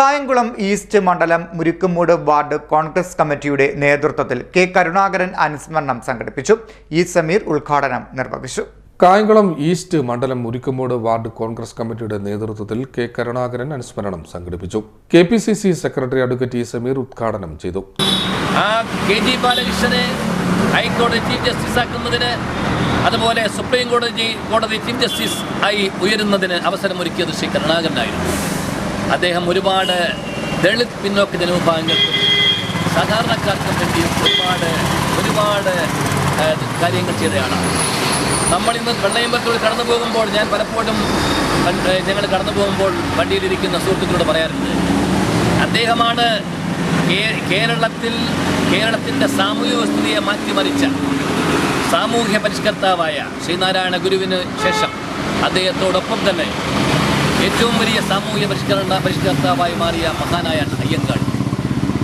Kayamkulam east മണ്ഡലം മുരിക്കുമൂട് ward Congress കമ്മിറ്റിയുടെ നേതൃത്വത്തിൽ കെ കരുണാകരൻ അനുസ്മരണം സംഘടിപ്പിച്ചു. ഇ സമീർ ഉദ്ഘാടനം നിർവഹിച്ചു. കായംകുളം ഈസ്റ്റ് മണ്ഡലം മുരിക്കുമൂട് വാർഡ് കോൺഗ്രസ് കമ്മിറ്റിയുടെ നേതൃത്വത്തിൽ കെ കരുണാകരൻ അനുസ്മരണം സംഘടിപ്പിച്ചു. K P C C secretary advocate E Sameer ഉദ്ഘാടനം ചെയ്തു. ആ കെ ജി ബാലകൃഷ്ണനെ ഹൈക്കോടതി ചീഫ് ജസ്റ്റിസ് ആക്കുന്നതിന് അതുപോലെ സുപ്രീം കോടതി കോടതി ചീഫ് ജസ്റ്റിസ് ആയി ഉയരുന്നതിന് അവസരമൊരുക്കിയത് ശ്രീ കരുണാകരനായിരുന്നു അദ്ദേഹം ഒരുപാട് ദളിത് പിന്നോക്ക ജനവിഭാഗങ്ങൾക്കും സാധാരണക്കാർക്കും വേണ്ടിയും ഒരുപാട് ഒരുപാട് കാര്യങ്ങൾ ചെയ്തയാണ് നമ്മളിന്ന് വെള്ളയമ്പലത്തോട് കടന്നു പോകുമ്പോൾ ഞാൻ പലപ്പോഴും ഞങ്ങൾ കടന്നു പോകുമ്പോൾ വണ്ടിയിലിരിക്കുന്ന സുഹൃത്തുക്കളോട് പറയാറുണ്ട്. അദ്ദേഹമാണ് കേരളത്തിൽ കേരളത്തിന്റെ സാമൂഹിക വസ്തുതയെ മാറ്റിമറിച്ച സാമൂഹ്യ പരിഷ്കർത്താവായ ശ്രീനാരായണ ഗുരുവിന് ശേഷം അദ്ദേഹത്തോടൊപ്പം തന്നെ ഏറ്റവും വലിയ സാമൂഹ്യ പരിഷ്കരണ പരിഷ്കർത്താവായി മാറിയ മഹാനായ അയ്യങ്കാൾ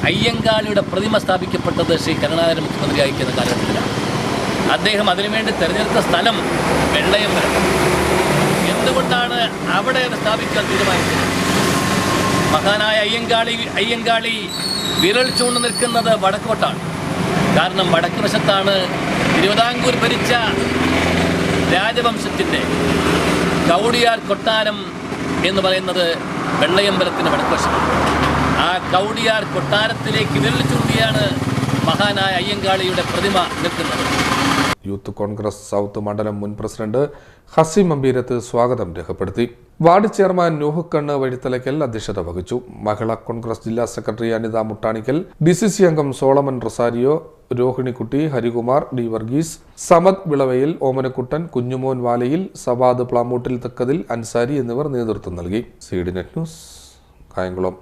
അയ്യങ്കാളിയുടെ പ്രതിമ സ്ഥാപിക്കപ്പെട്ടത് ശ്രീ കരുണാകരൻ മുഖ്യമന്ത്രി അയക്കുന്ന കാലഘട്ടത്തിലാണ്. അദ്ദേഹം അതിനുവേണ്ടി തെരഞ്ഞെടുത്ത സ്ഥലം വെള്ളയമ്പലം എന്തുകൊണ്ടാണ് അവിടെ സ്ഥാപിക്കാൻ തീരുമാനിച്ചത്? മഹാനായ അയ്യങ്കാളി അയ്യങ്കാളി വിരൽ ചൂണ്ടു നിൽക്കുന്നത് വടക്കോട്ടാണ്. കാരണം വടക്ക് വശത്താണ് തിരുവിതാംകൂർ ഭരിച്ച രാജവംശത്തിന്റെ കൗടിയാർ കൊട്ടാരം എന്ന് പറയുന്നത് വെള്ളയമ്പലത്തിന്റെ വടക്കുവശമാണ് ആ കൗടിയാർ കൊട്ടാരത്തിലേക്ക് വിരൽ ചൂണ്ടിയാണ് മഹാനായ അയ്യങ്കാളിയുടെ പ്രതിമ നിൽക്കുന്നത്. യൂത്ത് കോൺഗ്രസ് സൗത്ത് മണ്ഡലം മുൻ പ്രസിഡന്റ് ഹസീം അമ്പീരത്ത് സ്വാഗതം രേഖപ്പെടുത്തി. വാർഡ് ചെയർമാൻ നൂഹക്കണ്ണ് വഴിത്തലയ്ക്കൽ അധ്യക്ഷത വഹിച്ചു. മഹിളാ കോൺഗ്രസ് ജില്ലാ സെക്രട്ടറി അനിത മുട്ടാണിക്കൽ ഡി അംഗം Solomon Rosario Rohinikutty Harikumar D Varghese Samad Vilavayil Omanakuttan Kunjumon Valayil Savad Plamoottil Thakkathil Ansari എന്നിവർ നേതൃത്വം നൽകി. C D net news Kayamkulam.